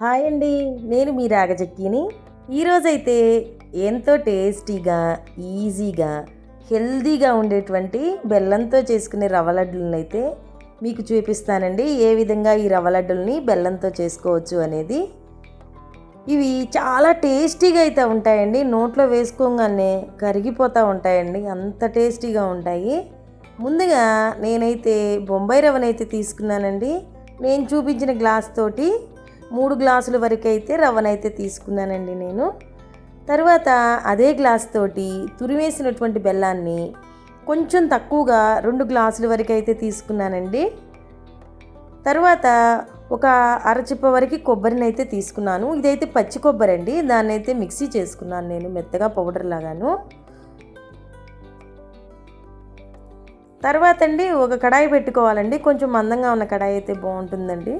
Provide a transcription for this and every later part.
Hi అండి నేను మీ రాగజక్కిని. ఈరోజైతే ఎంతో టేస్టీగా ఈజీగా హెల్దీగా ఉండేటువంటి బెల్లంతో చేసుకునే రవ్వ లడ్డులను అయితే మీకు చూపిస్తానండి. ఏ విధంగా ఈ రవ్వ లడ్డుల్ని బెల్లంతో చేసుకోవచ్చు అనేది. ఇవి చాలా టేస్టీగా అయితే ఉంటాయండి. నోట్లో వేసుకోగానే కరిగిపోతూ ఉంటాయండి. అంత టేస్టీగా ఉంటాయి. ముందుగా నేనైతే బొంబాయి రవ్వనైతే తీసుకున్నానండి. నేను చూపించిన గ్లాస్ తోటి మూడు గ్లాసుల వరకు అయితే రవ్వనైతే తీసుకున్నానండి నేను. తర్వాత అదే గ్లాస్ తోటి తురివేసినటువంటి బెల్లాన్ని కొంచెం తక్కువగా రెండు గ్లాసుల వరకు అయితే తీసుకున్నానండి. తర్వాత ఒక అరచిప్ప వరకు కొబ్బరిని అయితే తీసుకున్నాను. ఇదైతే పచ్చి కొబ్బరి అండి దాన్ని అయితే మిక్సీ చేసుకున్నాను నేను మెత్తగా పౌడర్ లాగాను. తర్వాత అండి ఒక కడాయి పెట్టుకోవాలండి. కొంచెం మందంగా ఉన్న కడాయి అయితే బాగుంటుందండి.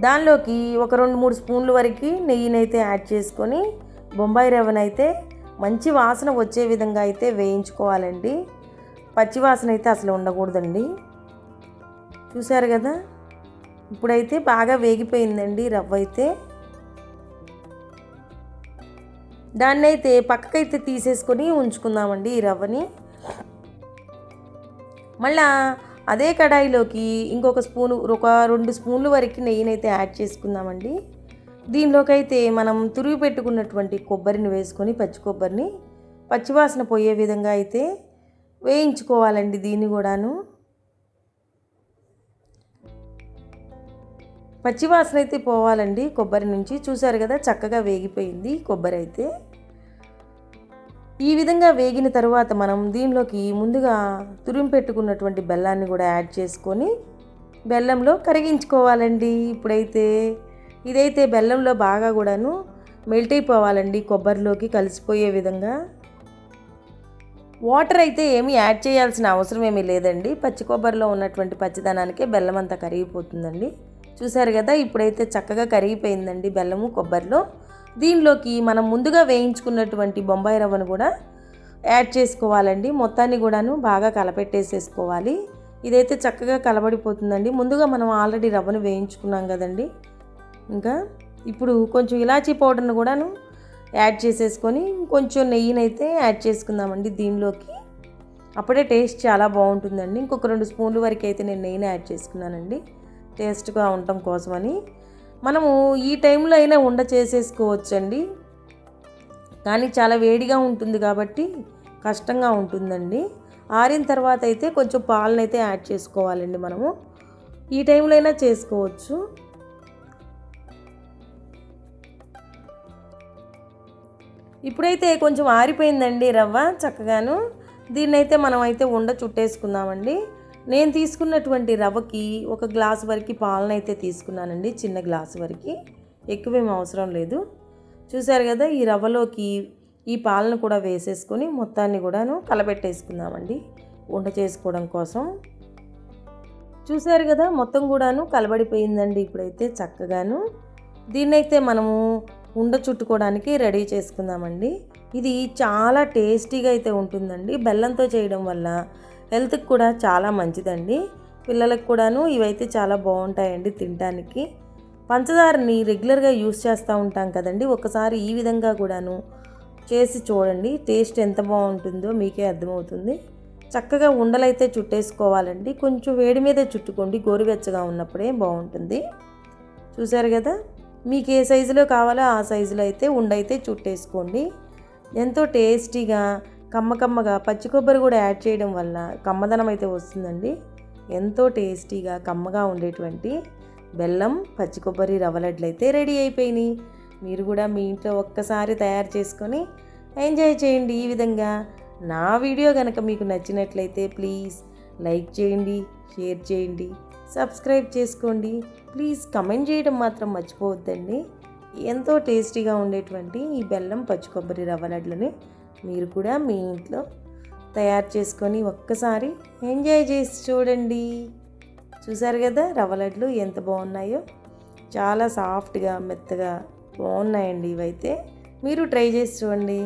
దానిలోకి ఒక రెండు మూడు స్పూన్ల వరకు నెయ్యినైతే యాడ్ చేసుకొని బొంబాయి రవ్వనైతే మంచి వాసన వచ్చే విధంగా అయితే వేయించుకోవాలండి. పచ్చి వాసన అయితే అసలు ఉండకూడదండి. చూసారు కదా? ఇప్పుడైతే బాగా వేగిపోయిందండి రవ్వ అయితే. దాన్ని అయితే పక్కకైతే తీసేసుకొని ఉంచుకుందామండి ఈ రవ్వని. మళ్ళా అదే కడాయిలోకి ఇంకొక స్పూను ఒక రెండు స్పూన్లు వరకు నెయ్యినైతే యాడ్ చేసుకుందామండి. దీనిలోకైతే మనం తురిగి పెట్టుకున్నటువంటి కొబ్బరిని వేసుకొని పచ్చి కొబ్బరిని పచ్చివాసన పోయే విధంగా అయితే వేయించుకోవాలండి దీన్ని కూడాను. పచ్చివాసన అయితే పోవాలండి కొబ్బరి నుంచి. చూసారు కదా చక్కగా వేగిపోయింది కొబ్బరి అయితే. ఈ విధంగా వేగిన తర్వాత మనం దీనిలోకి ముందుగా తురిమి పెట్టుకున్నటువంటి బెల్లాన్ని కూడా యాడ్ చేసుకొని బెల్లంలో కరిగించుకోవాలండి. ఇప్పుడైతే ఇదైతే బెల్లంలో బాగా కూడాను మెల్ట్ అయిపోవాలండి కొబ్బరిలోకి కలిసిపోయే విధంగా. వాటర్ అయితే ఏమీ యాడ్ చేయాల్సిన అవసరం ఏమీ లేదండి. పచ్చి కొబ్బరిలో ఉన్నటువంటి పచ్చిదనానికే బెల్లం అంతా కరిగిపోతుందండి. చూసారు కదా ఇప్పుడైతే చక్కగా కరిగిపోయిందండి బెల్లము కొబ్బరిలో. దీనిలోకి మనం ముందుగా వేయించుకున్నటువంటి బొంబాయి రవ్వను కూడా యాడ్ చేసుకోవాలండి. మొత్తాన్ని కూడాను బాగా కలపెట్టేసేసుకోవాలి. ఇదైతే చక్కగా కలబడిపోతుందండి. ముందుగా మనం ఆల్రెడీ రవ్వను వేయించుకున్నాం కదండి. ఇంకా ఇప్పుడు కొంచెం ఇలాచీ పౌడర్ను కూడాను యాడ్ చేసేసుకొని కొంచెం నెయ్యినైతే యాడ్ చేసుకుందామండి దీనిలోకి. అప్పుడే టేస్ట్ చాలా బాగుంటుందండి. ఇంకొక రెండు స్పూన్ల వరకు అయితే నేను నెయ్యిని యాడ్ చేసుకున్నానండి. టేస్ట్గా ఉండటం కోసమని. మనము ఈ టైంలో అయినా ఉండ చేసేసుకోవచ్చండి. కానీ చాలా వేడిగా ఉంటుంది కాబట్టి కష్టంగా ఉంటుందండి. ఆరిన తర్వాత అయితే కొంచెం పాలను అయితే యాడ్ చేసుకోవాలండి మనము. ఈ టైంలో అయినా చేసుకోవచ్చు. ఇప్పుడైతే కొంచెం ఆరిపోయిందండి రవ్వ చక్కగాను. దీన్నైతే మనం అయితే ఉండ చుట్టేసుకుందామండి. నేను తీసుకున్నటువంటి రవ్వకి ఒక గ్లాస్ వరకు పాలనైతే తీసుకున్నానండి చిన్న గ్లాస్ వరకు. ఎక్కువేం అవసరం లేదు. చూసారు కదా ఈ రవ్వలోకి ఈ పాలను కూడా వేసేసుకొని మొత్తాన్ని కూడాను కలబెట్టేసుకుందామండి వంట చేసుకోవడం కోసం. చూసారు కదా మొత్తం కూడాను కలబడిపోయిందండి ఇప్పుడైతే చక్కగాను. దీన్నైతే మనము ఉండ చుట్టుకోవడానికి రెడీ చేసుకుందామండి. ఇది చాలా టేస్టీగా అయితే ఉంటుందండి. బెల్లంతో చేయడం వల్ల హెల్త్కి కూడా చాలా మంచిదండి. పిల్లలకు కూడాను ఇవైతే చాలా బాగుంటాయండి తినడానికి. పంచదారని రెగ్యులర్గా యూస్ చేస్తూ ఉంటాం కదండి. ఒకసారి ఈ విధంగా కూడాను చేసి చూడండి. టేస్ట్ ఎంత బాగుంటుందో మీకే అర్థమవుతుంది. చక్కగా ఉండలైతే చుట్టేసుకోవాలండి. కొంచెం వేడి మీద చుట్టుకోండి. గోరువెచ్చగా ఉన్నప్పుడే బాగుంటుంది. చూసారు కదా? మీకు ఏ సైజులో కావాలో ఆ సైజులో అయితే ఉండైతే చుట్టేసుకోండి. ఎంతో టేస్టీగా కమ్మ కమ్మగా పచ్చి కొబ్బరి కూడా యాడ్ చేయడం వల్ల కమ్మదనం అయితే వస్తుందండి. ఎంతో టేస్టీగా కమ్మగా ఉండేటువంటి బెల్లం పచ్చి కొబ్బరి రవ్వ లడ్లు అయితే రెడీ అయిపోయినాయి. మీరు కూడా మీ ఇంట్లో ఒక్కసారి తయారు చేసుకొని ఎంజాయ్ చేయండి. ఈ విధంగా నా వీడియో కనుక మీకు నచ్చినట్లయితే ప్లీజ్ లైక్ చేయండి షేర్ చేయండి సబ్స్క్రైబ్ చేసుకోండి. ప్లీజ్ కమెంట్ చేయడం మాత్రం మర్చిపోవద్దండి. ఎంతో టేస్టీగా ఉండేటువంటి ఈ బెల్లం పచ్చి కొబ్బరి రవ్వ లడ్లని మీరు కూడా మీ ఇంట్లో తయారు చేసుకొని ఒక్కసారి ఎంజాయ్ చేసి చూడండి. చూసారు కదా రవ్వ లడ్లు ఎంత బాగున్నాయో? చాలా సాఫ్ట్గా మెత్తగా బాగున్నాయండి ఇవైతే. మీరు ట్రై చేసి చూడండి.